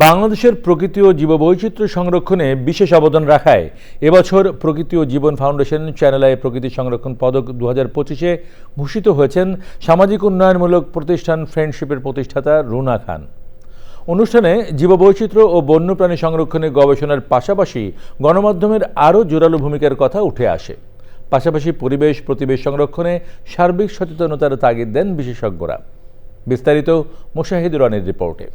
বাংলাদেশের প্রকৃতি ও জীববৈচিত্র্য সংরক্ষণে বিশেষ অবদান রাখায় এবছর প্রকৃতি ও জীবন ফাউন্ডেশন চ্যানেল আই প্রকৃতি সংরক্ষণ পদক দু হাজার পঁচিশে ভূষিত হয়েছেন সামাজিক উন্নয়নমূলক প্রতিষ্ঠান ফ্রেন্ডশিপের প্রতিষ্ঠাতা রুনা খান। অনুষ্ঠানে জীববৈচিত্র্য ও বন্যপ্রাণী সংরক্ষণে গবেষণার পাশাপাশি গণমাধ্যমের আরও জোরালো ভূমিকার কথা উঠে আসে। পাশাপাশি পরিবেশ, প্রতিবেশ সংরক্ষণে সার্বিক সচেতনতার তাগিদ দেন বিশেষজ্ঞরা। বিস্তারিত মোশাহিদুর রানের রিপোর্টে।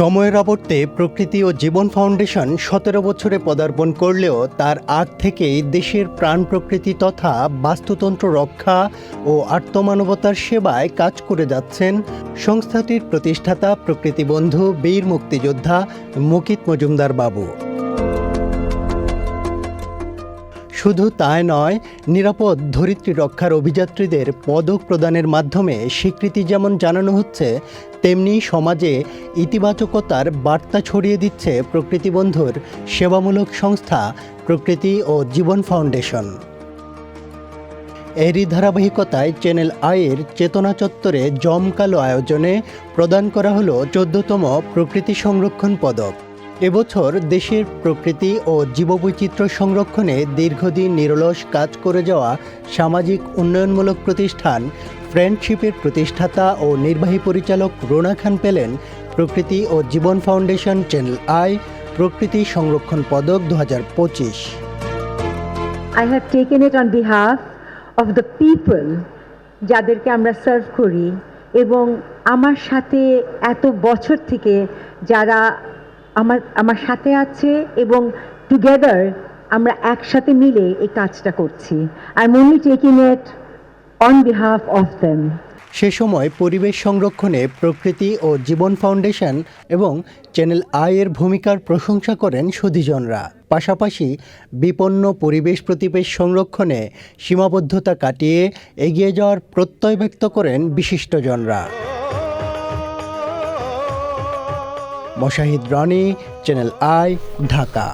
সময়ের আবর্তে প্রকৃতি ও জীবন ফাউন্ডেশন সতেরো বছরে পদার্পণ করলেও তার আগ থেকেই দেশের প্রাণ প্রকৃতি তথা বাস্তুতন্ত্র রক্ষা ও আত্মমানবতার সেবায় কাজ করে যাচ্ছেন সংস্থাটির প্রতিষ্ঠাতা প্রকৃতি বন্ধু বীর মুক্তিযোদ্ধা মুকিত মজুমদার বাবু। শুধু তাই নয়, নিরাপদ ধরিত্রী রক্ষার অভিযাত্রীদের পদক প্রদানের মাধ্যমে স্বীকৃতি যেমন জানানো হচ্ছে তেমনি সমাজে ইতিবাচকতার বার্তা ছড়িয়ে দিচ্ছে প্রকৃতিবন্ধুর সেবামূলক সংস্থা প্রকৃতি ও জীবন ফাউন্ডেশন। এরই ধারাবাহিকতায় চ্যানেল আয়ের চেতনা চত্বরে জমকালো আয়োজনে প্রদান করা হলো চোদ্দতম প্রকৃতি সংরক্ষণ পদক। এবছর দেশের প্রকৃতি ও জীববৈচিত্র্য সংরক্ষণে দীর্ঘদিন নিরলস কাজ করে যাওয়া সামাজিক উন্নয়নমূলক প্রতিষ্ঠান ফ্রেন্ডশিপের প্রতিষ্ঠাতা ও নির্বাহী পরিচালক রোনা খান পেলেন প্রকৃতি ও জীবন ফাউন্ডেশন চ্যানেল আই, প্রকৃতি সংরক্ষণ পদক দু I have taken it on behalf of the people যাদেরকে আমরা সার্ভ করি এবং আমার সাথে এত বছর থেকে যারা আমার আমার সাথে আছে এবং টুগেদার আমরা একসাথে মিলে এই কাজটা করছি। I am only taking it সে সময় পরিবেশ সংরক্ষণে প্রকৃতি ও জীবন ফাউন্ডেশন এবং চ্যানেল আয়ের ভূমিকার প্রশংসা করেন সুধীজনরা পাশাপাশি বিপন্ন পরিবেশ প্রতিবেশ সংরক্ষণে সীমাবদ্ধতা কাটিয়ে এগিয়ে যাওয়ার প্রত্যয় ব্যক্ত করেন বিশিষ্টজনরা। Mushahid Roni, channel I, Dhaka.